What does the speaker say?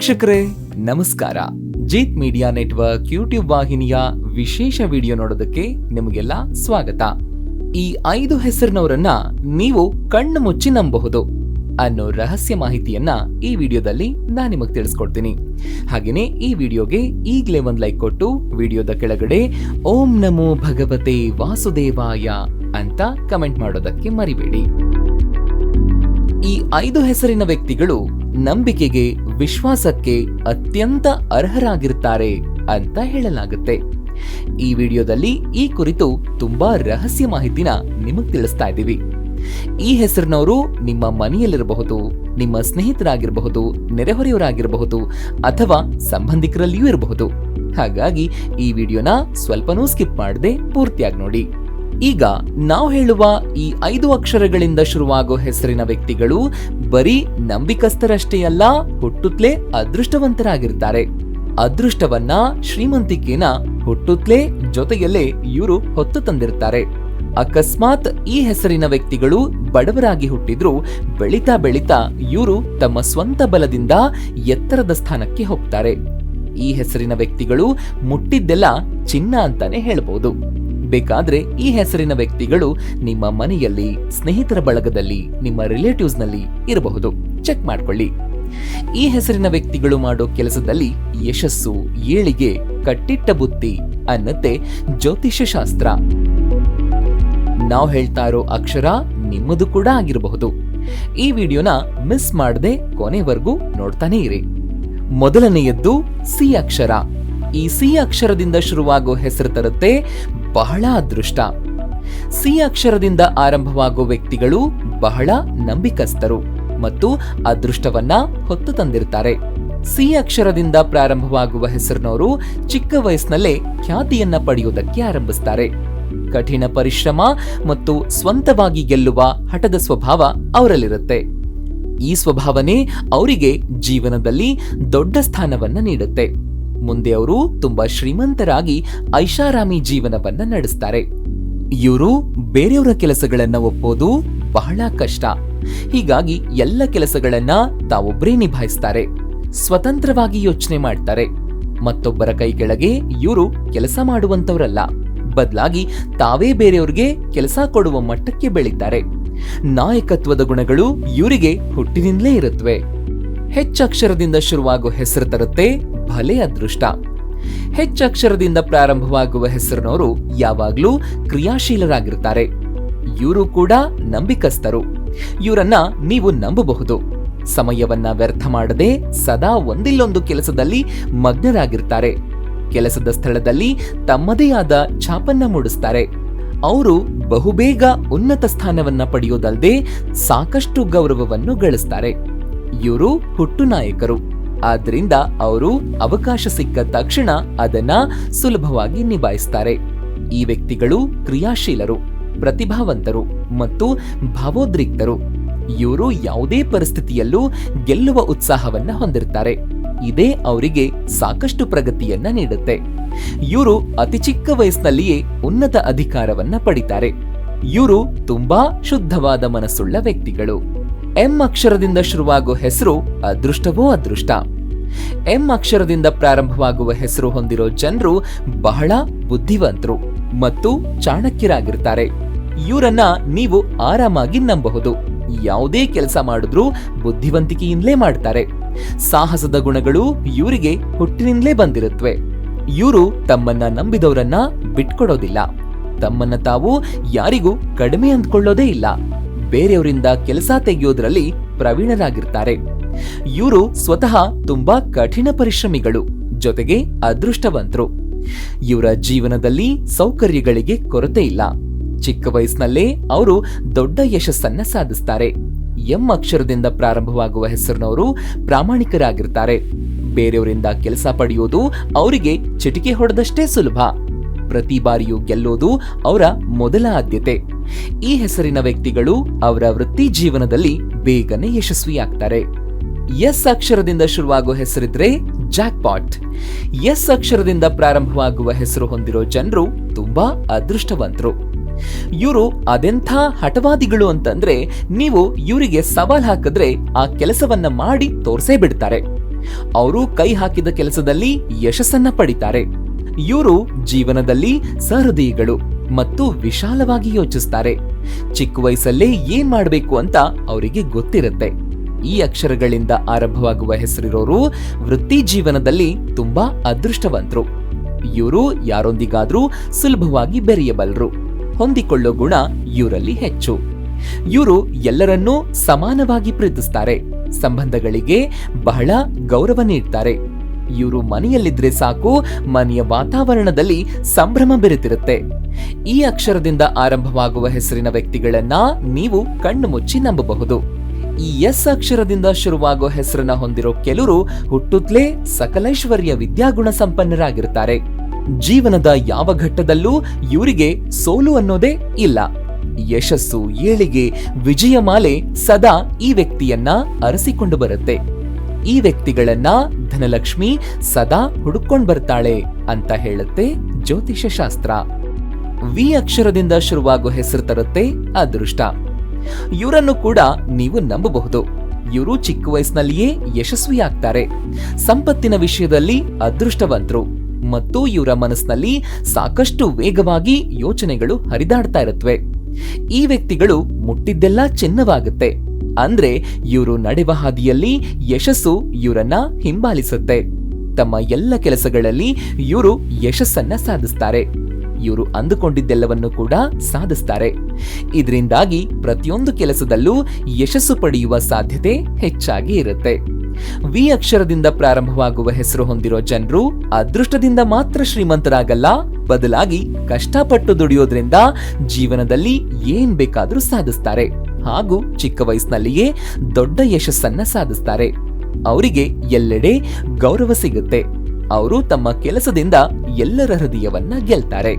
ವೀಕ್ಷಕರೇ, ನಮಸ್ಕಾರ. Jeet media network YouTube ವಾಹಿನಿಯ ವಿಶೇಷ ವಿಡಿಯೋ ನೋಡೋದಕ್ಕೆ ನಿಮಗೆಲ್ಲ ಸ್ವಾಗತ. ಈ ಐದು ಹೆಸರಿನವರನ್ನ ನೀವು ಕಣ್ಣು ಮುಚ್ಚಿ ನಂಬಬಹುದು ಅನ್ನೋ ರಹಸ್ಯ ಮಾಹಿತಿಯನ್ನ ಈ ವಿಡಿಯೋದಲ್ಲಿ ನಾನು ನಿಮಗೆ ತಿಳಿಸ್ಕೊಡ್ತೀನಿ. ಹಾಗೇನೆ ಈ ವಿಡಿಯೋಗೆ ಈಗಲೇ ಒಂದು ಲೈಕ್ ಕೊಟ್ಟು ವಿಡಿಯೋದ ಕೆಳಗಡೆ ಓಂ ನಮೋ ಭಗವತೆ ವಾಸುದೇವಾಯ ಅಂತ ಕಮೆಂಟ್ ಮಾಡೋದಕ್ಕೆ ಮರಿಬೇಡಿ. ಈ ಐದು ಹೆಸರಿನ ವ್ಯಕ್ತಿಗಳು ನಂಬಿಕೆಗೆ ವಿಶ್ವಾಸಕ್ಕೆ ಅತ್ಯಂತ ಅರ್ಹರಾಗಿರ್ತಾರೆ ಅಂತ ಹೇಳಲಾಗುತ್ತೆ. ಈ ವಿಡಿಯೋದಲ್ಲಿ ಈ ಕುರಿತು ತುಂಬಾ ರಹಸ್ಯ ಮಾಹಿತಿನ ನಿಮಗೆ ತಿಳಿಸ್ತಾ ಇದ್ದೀವಿ. ಈ ಹೆಸರಿನವರು ನಿಮ್ಮ ಮನೆಯಲ್ಲಿರಬಹುದು, ನಿಮ್ಮ ಸ್ನೇಹಿತರಾಗಿರಬಹುದು, ನೆರೆಹೊರೆಯವರಾಗಿರಬಹುದು, ಅಥವಾ ಸಂಬಂಧಿಕರಲ್ಲಿಯೂ ಇರಬಹುದು. ಹಾಗಾಗಿ ಈ ವಿಡಿಯೋನ ಸ್ವಲ್ಪನೂ ಸ್ಕಿಪ್ ಮಾಡದೆ ಪೂರ್ತಿಯಾಗಿ ನೋಡಿ. ಈಗ ನಾವು ಹೇಳುವ ಈ ಐದು ಅಕ್ಷರಗಳಿಂದ ಶುರುವಾಗೋ ಹೆಸರಿನ ವ್ಯಕ್ತಿಗಳು ಬರೀ ನಂಬಿಕಸ್ಥರಷ್ಟೇ ಅಲ್ಲ ಹುಟ್ಟುತ್ಲೇ ಅದೃಷ್ಟವಂತರಾಗಿರ್ತಾರೆ. ಅದೃಷ್ಟವನ್ನ ಶ್ರೀಮಂತಿಕೆನ ಹುಟ್ಟುತ್ಲೇ ಜೊತೆಯಲ್ಲೇ ಇವರು ಹೊತ್ತು ತಂದಿರ್ತಾರೆ. ಅಕಸ್ಮಾತ್ ಈ ಹೆಸರಿನ ವ್ಯಕ್ತಿಗಳು ಬಡವರಾಗಿ ಹುಟ್ಟಿದ್ರು ಬೆಳಿತಾ ಬೆಳಿತಾ ಇವರು ತಮ್ಮ ಸ್ವಂತ ಬಲದಿಂದ ಎತ್ತರದ ಸ್ಥಾನಕ್ಕೆ ಹೋಗ್ತಾರೆ. ಈ ಹೆಸರಿನ ವ್ಯಕ್ತಿಗಳು ಮುಟ್ಟಿದ್ದೆಲ್ಲ ಚಿನ್ನ ಅಂತಾನೆ ಹೇಳ್ಬೋದು. ಬೇಕಾದ್ರೆ ಈ ಹೆಸರಿನ ವ್ಯಕ್ತಿಗಳು ನಿಮ್ಮ ಮನೆಯಲ್ಲಿ, ಸ್ನೇಹಿತರ ಬಳಗದಲ್ಲಿ, ನಿಮ್ಮ ರಿಲೇಟಿವ್ಸ್ನಲ್ಲಿ ಇರಬಹುದು. ಚೆಕ್ ಮಾಡ್ಕೊಳ್ಳಿ. ಈ ಹೆಸರಿನ ವ್ಯಕ್ತಿಗಳು ಮಾಡೋ ಕೆಲಸದಲ್ಲಿ ಯಶಸ್ಸು, ಏಳಿಗೆ ಕಟ್ಟಿಟ್ಟ ಬುತ್ತಿ ಅನ್ನತ್ತೆ ಜ್ಯೋತಿಷ್ಯ ಶಾಸ್ತ್ರ ನಾವು ಹೇಳ್ತಾ ಇರೋ ಅಕ್ಷರ ನಿಮ್ಮದು ಕೂಡ ಆಗಿರಬಹುದು. ಈ ವಿಡಿಯೋನ ಮಿಸ್ ಮಾಡದೆ ಕೊನೆವರೆಗೂ ನೋಡ್ತಾನೆ ಇರಿ. ಮೊದಲನೆಯದ್ದು ಸಿ ಅಕ್ಷರ. ಈ ಸಿ ಅಕ್ಷರದಿಂದ ಶುರುವಾಗೋ ಹೆಸರು ತರುತ್ತೆ ಬಹಳ ಅದೃಷ್ಟ ಸಿ ಅಕ್ಷರದಿಂದ ಆರಂಭವಾಗೋ ವ್ಯಕ್ತಿಗಳು ಬಹಳ ನಂಬಿಕಸ್ಥರು ಮತ್ತು ಅದೃಷ್ಟವನ್ನ ಹೊತ್ತು ತಂದಿರ್ತಾರೆ. ಸಿ ಅಕ್ಷರದಿಂದ ಪ್ರಾರಂಭವಾಗುವ ಹೆಸರಿನವರು ಚಿಕ್ಕ ವಯಸ್ಸಿನಲ್ಲೇ ಖ್ಯಾತಿಯನ್ನ ಪಡೆಯುವುದಕ್ಕೆ ಆರಂಭಿಸ್ತಾರೆ. ಕಠಿಣ ಪರಿಶ್ರಮ ಮತ್ತು ಸ್ವಂತವಾಗಿ ಗೆಲ್ಲುವ ಹಠದ ಸ್ವಭಾವ ಅವರಲ್ಲಿರುತ್ತೆ. ಈ ಸ್ವಭಾವನೆ ಅವರಿಗೆ ಜೀವನದಲ್ಲಿ ದೊಡ್ಡ ಸ್ಥಾನವನ್ನ ನೀಡುತ್ತೆ. ಮುಂದೆ ಅವರು ತುಂಬಾ ಶ್ರೀಮಂತರಾಗಿ ಐಷಾರಾಮಿ ಜೀವನವನ್ನ ನಡೆಸ್ತಾರೆ. ಇವರು ಬೇರೆಯವರ ಕೆಲಸಗಳನ್ನ ಒಪ್ಪೋದು ಬಹಳ ಕಷ್ಟ. ಹೀಗಾಗಿ ಎಲ್ಲ ಕೆಲಸಗಳನ್ನ ತಾವೊಬ್ಬರೇ ನಿಭಾಯಿಸ್ತಾರೆ. ಸ್ವತಂತ್ರವಾಗಿ ಯೋಚನೆ ಮಾಡ್ತಾರೆ. ಮತ್ತೊಬ್ಬರ ಕೈ ಕೆಳಗೆ ಇವರು ಕೆಲಸ ಮಾಡುವಂತವರಲ್ಲ ಬದಲಾಗಿ ತಾವೇ ಬೇರೆಯವ್ರಿಗೆ ಕೆಲಸ ಕೊಡುವ ಮಟ್ಟಕ್ಕೆ ಬೆಳೀತಾರೆ. ನಾಯಕತ್ವದ ಗುಣಗಳು ಇವರಿಗೆ ಹುಟ್ಟಿನಿಂದಲೇ ಇರುತ್ತವೆ ಹೆಚ್ಚಕ್ಷರದಿಂದ ಶುರುವಾಗೋ ಹೆಸರು ತರುತ್ತೆ ಭಲೆ ಅದೃಷ್ಟ ಹೆಚ್ಚಕ್ಷರದಿಂದ ಪ್ರಾರಂಭವಾಗುವ ಹೆಸರಿನವರು ಯಾವಾಗಲೂ ಕ್ರಿಯಾಶೀಲರಾಗಿರ್ತಾರೆ. ಇವರು ಕೂಡ ನಂಬಿಕಸ್ಥರು. ಇವರನ್ನ ನೀವು ನಂಬಬಹುದು. ಸಮಯವನ್ನ ವ್ಯರ್ಥ ಮಾಡದೆ ಸದಾ ಒಂದಿಲ್ಲೊಂದು ಕೆಲಸದಲ್ಲಿ ಮಗ್ನರಾಗಿರ್ತಾರೆ. ಕೆಲಸದ ಸ್ಥಳದಲ್ಲಿ ತಮ್ಮದೇ ಆದ ಛಾಪನ್ನ ಮೂಡಿಸ್ತಾರೆ. ಅವರು ಬಹುಬೇಗ ಉನ್ನತ ಸ್ಥಾನವನ್ನ ಪಡೆಯೋದಲ್ಲದೆ ಸಾಕಷ್ಟು ಗೌರವವನ್ನು ಗಳಿಸ್ತಾರೆ. ಇವರು ಹುಟ್ಟು ನಾಯಕರು. ಆದ್ರಿಂದ ಅವರು ಅವಕಾಶ ಸಿಕ್ಕ ತಕ್ಷಣ ಅದನ್ನ ಸುಲಭವಾಗಿ ನಿಭಾಯಿಸ್ತಾರೆ. ಈ ವ್ಯಕ್ತಿಗಳು ಕ್ರಿಯಾಶೀಲರು, ಪ್ರತಿಭಾವಂತರು ಮತ್ತು ಭಾವೋದ್ರಿಕ್ತರು. ಇವರು ಯಾವುದೇ ಪರಿಸ್ಥಿತಿಯಲ್ಲೂ ಗೆಲ್ಲುವ ಉತ್ಸಾಹವನ್ನ ಹೊಂದಿರ್ತಾರೆ. ಇದೇ ಅವರಿಗೆ ಸಾಕಷ್ಟು ಪ್ರಗತಿಯನ್ನ ನೀಡುತ್ತೆ. ಇವರು ಅತಿ ಚಿಕ್ಕ ವಯಸ್ಸಿನಲ್ಲಿಯೇ ಉನ್ನತ ಅಧಿಕಾರವನ್ನ ಪಡಿತಾರೆ. ಇವರು ತುಂಬಾ ಶುದ್ಧವಾದ ಮನಸ್ಸುಳ್ಳ ವ್ಯಕ್ತಿಗಳು. ಎಂ ಅಕ್ಷರದಿಂದ ಶುರುವಾಗುವ ಹೆಸರು ಅದೃಷ್ಟವೋ ಅದೃಷ್ಟ? ಎಂ ಅಕ್ಷರದಿಂದ ಪ್ರಾರಂಭವಾಗುವ ಹೆಸರು ಹೊಂದಿರೋ ಜನರು ಬಹಳ ಬುದ್ಧಿವಂತರು ಮತ್ತು ಚಾಣಕ್ಯರಾಗಿರ್ತಾರೆ. ಇವರನ್ನ ನೀವು ಆರಾಮಾಗಿ ನಂಬಬಹುದು ಯಾವುದೇ ಕೆಲಸ ಮಾಡಿದ್ರೂ ಬುದ್ಧಿವಂತಿಕೆಯಿಂದಲೇ ಮಾಡ್ತಾರೆ. ಸಾಹಸದ ಗುಣಗಳು ಇವರಿಗೆ ಹುಟ್ಟಿನಿಂದಲೇ ಬಂದಿರುತ್ತವೆ ಇವರು ತಮ್ಮನ್ನ ನಂಬಿದವರನ್ನ ಬಿಟ್ಕೊಡೋದಿಲ್ಲ. ತಮ್ಮನ್ನ ತಾವು ಯಾರಿಗೂ ಕಡಿಮೆ ಅಂದ್ಕೊಳ್ಳೋದೇ ಇಲ್ಲ. ಬೇರೆಯವರಿಂದ ಕೆಲಸ ತೆಗೆಯೋದ್ರಲ್ಲಿ ಪ್ರವೀಣರಾಗಿರ್ತಾರೆ. ಇವರು ಸ್ವತಃ ತುಂಬಾ ಕಠಿಣ ಪರಿಶ್ರಮಿಗಳು, ಜೊತೆಗೆ ಅದೃಷ್ಟವಂತರು. ಇವರ ಜೀವನದಲ್ಲಿ ಸೌಕರ್ಯಗಳಿಗೆ ಕೊರತೆ ಇಲ್ಲ. ಚಿಕ್ಕ ವಯಸ್ಸಿನಲ್ಲೇ ಅವರು ದೊಡ್ಡ ಯಶಸ್ಸನ್ನ ಸಾಧಿಸ್ತಾರೆ. ಎಂ ಅಕ್ಷರದಿಂದ ಪ್ರಾರಂಭವಾಗುವ ಹೆಸರಿನವರು ಪ್ರಾಮಾಣಿಕರಾಗಿರ್ತಾರೆ. ಬೇರೆಯವರಿಂದ ಕೆಲಸ ಪಡೆಯೋದು ಅವರಿಗೆ ಚಿಟಿಕೆ ಹೊಡೆದಷ್ಟೇ ಸುಲಭ. ಪ್ರತಿ ಬಾರಿಯೂ ಗೆಲ್ಲೋದು ಅವರ ಮೊದಲ ಆದ್ಯತೆ. ಈ ಹೆಸರಿನ ವ್ಯಕ್ತಿಗಳು ಅವರ ವೃತ್ತಿ ಜೀವನದಲ್ಲಿ ಬೇಗನೆ ಯಶಸ್ವಿಯಾಗ್ತಾರೆ. ಎಸ್ ಅಕ್ಷರದಿಂದ ಶುರುವಾಗುವ ಹೆಸರಿದ್ರೆ ಜಾಕ್ ಪಾಟ್ ಎಸ್ ಅಕ್ಷರದಿಂದ ಪ್ರಾರಂಭವಾಗುವ ಹೆಸರು ಹೊಂದಿರೋ ಜನರು ತುಂಬಾ ಅದೃಷ್ಟವಂತರು. ಇವರು ಅದೆಂಥ ಹಠವಾದಿಗಳು ಅಂತಂದ್ರೆ ನೀವು ಇವರಿಗೆ ಸವಾಲ್ ಹಾಕಿದ್ರೆ ಆ ಕೆಲಸವನ್ನ ಮಾಡಿ ತೋರಿಸೇ ಬಿಡ್ತಾರೆ. ಅವರು ಕೈ ಹಾಕಿದ ಕೆಲಸದಲ್ಲಿ ಯಶಸ್ಸನ್ನ ಪಡಿತಾರೆ. ಇವರು ಜೀವನದಲ್ಲಿ ಸಹೃದಯಿಗಳು ಮತ್ತು ವಿಶಾಲವಾಗಿ ಯೋಚಿಸ್ತಾರೆ. ಚಿಕ್ಕ ವಯಸ್ಸಲ್ಲೇ ಏನ್ ಮಾಡಬೇಕು ಅಂತ ಅವರಿಗೆ ಗೊತ್ತಿರುತ್ತೆ. ಈ ಅಕ್ಷರಗಳಿಂದ ಆರಂಭವಾಗುವ ಹೆಸರಿರೋರು ವೃತ್ತಿ ಜೀವನದಲ್ಲಿ ತುಂಬಾ ಅದೃಷ್ಟವಂತರು. ಇವರು ಯಾರೊಂದಿಗಾದ್ರೂ ಸುಲಭವಾಗಿ ಬೆರೆಯಬಲ್ಲರು ಹೊಂದಿಕೊಳ್ಳೋ ಗುಣ ಇವರಲ್ಲಿ ಹೆಚ್ಚು. ಇವರು ಎಲ್ಲರನ್ನೂ ಸಮಾನವಾಗಿ ಪ್ರೀತಿಸ್ತಾರೆ. ಸಂಬಂಧಗಳಿಗೆ ಬಹಳ ಗೌರವ ನೀಡ್ತಾರೆ. ಇವರು ಮನೆಯಲ್ಲಿದ್ರೆ ಸಾಕು, ಮನೆಯ ವಾತಾವರಣದಲ್ಲಿ ಸಂಭ್ರಮ ಬೆರೆತಿರುತ್ತೆ. ಈ ಅಕ್ಷರದಿಂದ ಆರಂಭವಾಗುವ ಹೆಸರಿನ ವ್ಯಕ್ತಿಗಳನ್ನ ನೀವು ಕಣ್ಣು ಮುಚ್ಚಿ ನಂಬಬಹುದು. ಈ ಎಸ್ ಅಕ್ಷರದಿಂದ ಶುರುವಾಗೋ ಹೆಸರನ್ನ ಹೊಂದಿರೋ ಕೆಲವರು ಹುಟ್ಟುತ್ತಲೇ ಸಕಲೈಶ್ವರ್ಯ ವಿದ್ಯಾಗುಣ ಸಂಪನ್ನರಾಗಿರ್ತಾರೆ. ಜೀವನದ ಯಾವ ಘಟ್ಟದಲ್ಲೂ ಇವರಿಗೆ ಸೋಲು ಅನ್ನೋದೇ ಇಲ್ಲ. ಯಶಸ್ಸು, ಏಳಿಗೆ ವಿಜಯಮಾಲೆ ಸದಾ ಈ ವ್ಯಕ್ತಿಯನ್ನ ಅರಸಿಕೊಂಡು ಬರುತ್ತೆ. ಈ ವ್ಯಕ್ತಿಗಳನ್ನ ಧನಲಕ್ಷ್ಮಿ ಸದಾ ಹುಡುಕೊಂಡ್ ಬರ್ತಾಳೆ ಅಂತ ಹೇಳುತ್ತೆ ಜ್ಯೋತಿಷ ಶಾಸ್ತ್ರ. ವಿ ಅಕ್ಷರದಿಂದ ಶುರುವಾಗೋ ಹೆಸರು ತರುತ್ತೆ ಅದೃಷ್ಟ. ಇವರನ್ನು ಕೂಡ ನೀವು ನಂಬಬಹುದು. ಇವರು ಚಿಕ್ಕ ವಯಸ್ಸಿನಲ್ಲಿಯೇ ಯಶಸ್ವಿಯಾಗ್ತಾರೆ. ಸಂಪತ್ತಿನ ವಿಷಯದಲ್ಲಿ ಅದೃಷ್ಟವಂತರು. ಮತ್ತು ಇವರ ಮನಸ್ಸಿನಲ್ಲಿ ಸಾಕಷ್ಟು ವೇಗವಾಗಿ ಯೋಚನೆಗಳು ಹರಿದಾಡ್ತಾ ಇರುತ್ತವೆ ಈ ವ್ಯಕ್ತಿಗಳು ಮುಟ್ಟಿದ್ದೆಲ್ಲ ಚಿನ್ನವಾಗುತ್ತೆ. ಅಂದ್ರೆ ಇವರು ನಡೆವ ಹಾದಿಯಲ್ಲಿ ಯಶಸ್ಸು ಇವರನ್ನ ಹಿಂಬಾಲಿಸುತ್ತೆ. ತಮ್ಮ ಎಲ್ಲ ಕೆಲಸಗಳಲ್ಲಿ ಇವರು ಯಶಸ್ಸನ್ನ ಸಾಧಿಸ್ತಾರೆ. ಇವರು ಅಂದುಕೊಂಡಿದ್ದೆಲ್ಲವನ್ನು ಕೂಡ ಸಾಧಿಸ್ತಾರೆ. ಇದರಿಂದಾಗಿ ಪ್ರತಿಯೊಂದು ಕೆಲಸದಲ್ಲೂ ಯಶಸ್ಸು ಪಡೆಯುವ ಸಾಧ್ಯತೆ ಹೆಚ್ಚಾಗಿ ಇರುತ್ತೆ. ವಿ ಅಕ್ಷರದಿಂದ ಪ್ರಾರಂಭವಾಗುವ ಹೆಸರು ಹೊಂದಿರೋ ಜನರು ಅದೃಷ್ಟದಿಂದ ಮಾತ್ರ ಶ್ರೀಮಂತರಾಗಲ್ಲ, ಬದಲಾಗಿ ಕಷ್ಟಪಟ್ಟು ದುಡಿಯೋದ್ರಿಂದ ಜೀವನದಲ್ಲಿ ಏನ್ ಬೇಕಾದರೂ ಸಾಧಿಸ್ತಾರೆ. ಹಾಗೂ ಚಿಕ್ಕ ವಯಸ್ಸಿನಲ್ಲಿಯೇ ದೊಡ್ಡ ಯಶಸ್ಸನ್ನ ಸಾಧಿಸ್ತಾರೆ. ಅವರಿಗೆ ಎಲ್ಲೆಡೆ ಗೌರವ ಸಿಗುತ್ತೆ. ಅವರು ತಮ್ಮ ಕೆಲಸದಿಂದ ಎಲ್ಲರ ಹೃದಯವನ್ನ ಗೆಲ್ತಾರೆ.